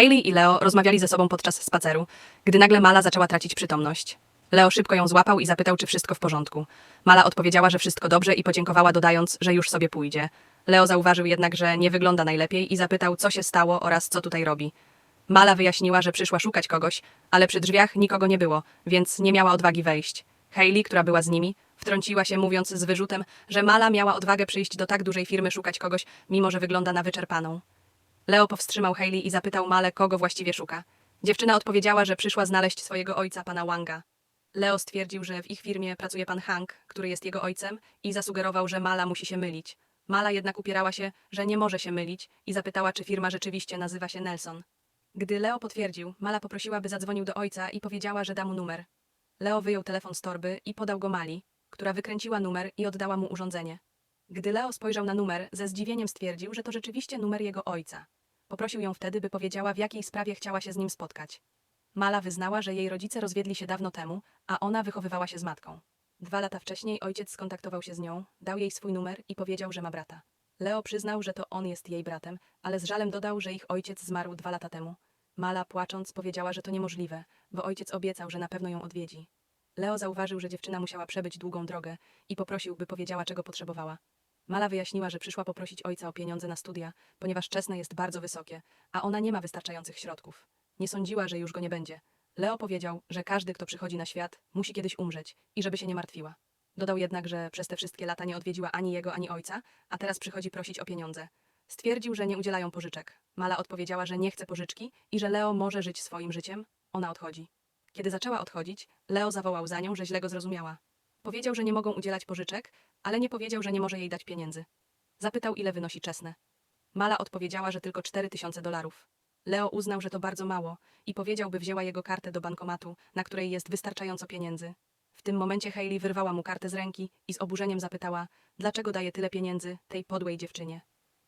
Hailey i Leo rozmawiali ze sobą podczas spaceru, gdy nagle Mala zaczęła tracić przytomność. Leo szybko ją złapał i zapytał, czy wszystko w porządku. Mala odpowiedziała, że wszystko dobrze i podziękowała, dodając, że już sobie pójdzie. Leo zauważył jednak, że nie wygląda najlepiej i zapytał, co się stało oraz co tutaj robi. Mala wyjaśniła, że przyszła szukać kogoś, ale przy drzwiach nikogo nie było, więc nie miała odwagi wejść. Hailey, która była z nimi, wtrąciła się mówiąc z wyrzutem, że Mala miała odwagę przyjść do tak dużej firmy szukać kogoś, mimo że wygląda na wyczerpaną. Leo powstrzymał Hailey i zapytał Malę, kogo właściwie szuka. Dziewczyna odpowiedziała, że przyszła znaleźć swojego ojca, pana Wanga. Leo stwierdził, że w ich firmie pracuje pan Hank, który jest jego ojcem, i zasugerował, że Mala musi się mylić. Mala jednak upierała się, że nie może się mylić i zapytała, czy firma rzeczywiście nazywa się Nelson. Gdy Leo potwierdził, Mala poprosiła, by zadzwonił do ojca i powiedziała, że da mu numer. Leo wyjął telefon z torby i podał go Mali, która wykręciła numer i oddała mu urządzenie. Gdy Leo spojrzał na numer, ze zdziwieniem stwierdził, że to rzeczywiście numer jego ojca. Poprosił ją wtedy, by powiedziała, w jakiej sprawie chciała się z nim spotkać. Mala wyznała, że jej rodzice rozwiedli się dawno temu, a ona wychowywała się z matką. Dwa lata wcześniej ojciec skontaktował się z nią, dał jej swój numer i powiedział, że ma brata. Leo przyznał, że to on jest jej bratem, ale z żalem dodał, że ich ojciec zmarł dwa lata temu. Mala, płacząc, powiedziała, że to niemożliwe, bo ojciec obiecał, że na pewno ją odwiedzi. Leo zauważył, że dziewczyna musiała przebyć długą drogę i poprosił, by powiedziała, czego potrzebowała. Mala wyjaśniła, że przyszła poprosić ojca o pieniądze na studia, ponieważ czesne jest bardzo wysokie, a ona nie ma wystarczających środków. Nie sądziła, że już go nie będzie. Leo powiedział, że każdy, kto przychodzi na świat, musi kiedyś umrzeć i żeby się nie martwiła. Dodał jednak, że przez te wszystkie lata nie odwiedziła ani jego, ani ojca, a teraz przychodzi prosić o pieniądze. Stwierdził, że nie udzielają pożyczek. Mala odpowiedziała, że nie chce pożyczki i że Leo może żyć swoim życiem. Ona odchodzi. Kiedy zaczęła odchodzić, Leo zawołał za nią, że źle go zrozumiała. Powiedział, że nie mogą udzielać pożyczek, ale nie powiedział, że nie może jej dać pieniędzy. Zapytał, ile wynosi czesne. Mala odpowiedziała, że tylko 4000 dolarów. Leo uznał, że to bardzo mało i powiedział, by wzięła jego kartę do bankomatu, na której jest wystarczająco pieniędzy. W tym momencie Hailey wyrwała mu kartę z ręki i z oburzeniem zapytała, dlaczego daje tyle pieniędzy tej podłej dziewczynie.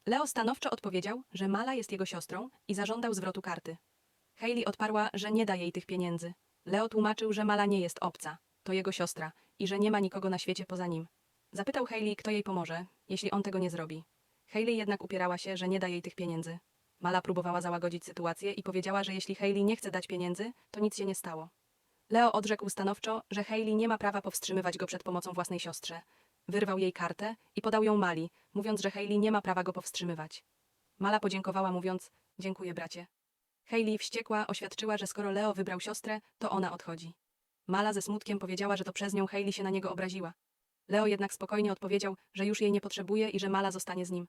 Leo stanowczo odpowiedział, że Mala jest jego siostrą i zażądał zwrotu karty. Hailey odparła, że nie da jej tych pieniędzy. Leo tłumaczył, że Mala nie jest obca, to jego siostra i że nie ma nikogo na świecie poza nim. Zapytał Hailey, kto jej pomoże, jeśli on tego nie zrobi. Hailey jednak upierała się, że nie da jej tych pieniędzy. Mala próbowała załagodzić sytuację i powiedziała, że jeśli Hailey nie chce dać pieniędzy, to nic się nie stało. Leo odrzekł stanowczo, że Hailey nie ma prawa powstrzymywać go przed pomocą własnej siostrze. Wyrwał jej kartę i podał ją Mali, mówiąc, że Hailey nie ma prawa go powstrzymywać. Mala podziękowała, mówiąc: Dziękuję, bracie. Hailey wściekła oświadczyła, że skoro Leo wybrał siostrę, to ona odchodzi. Mala ze smutkiem powiedziała, że to przez nią Hailey się na niego obraziła. Leo jednak spokojnie odpowiedział, że już jej nie potrzebuje i że Mala zostanie z nim.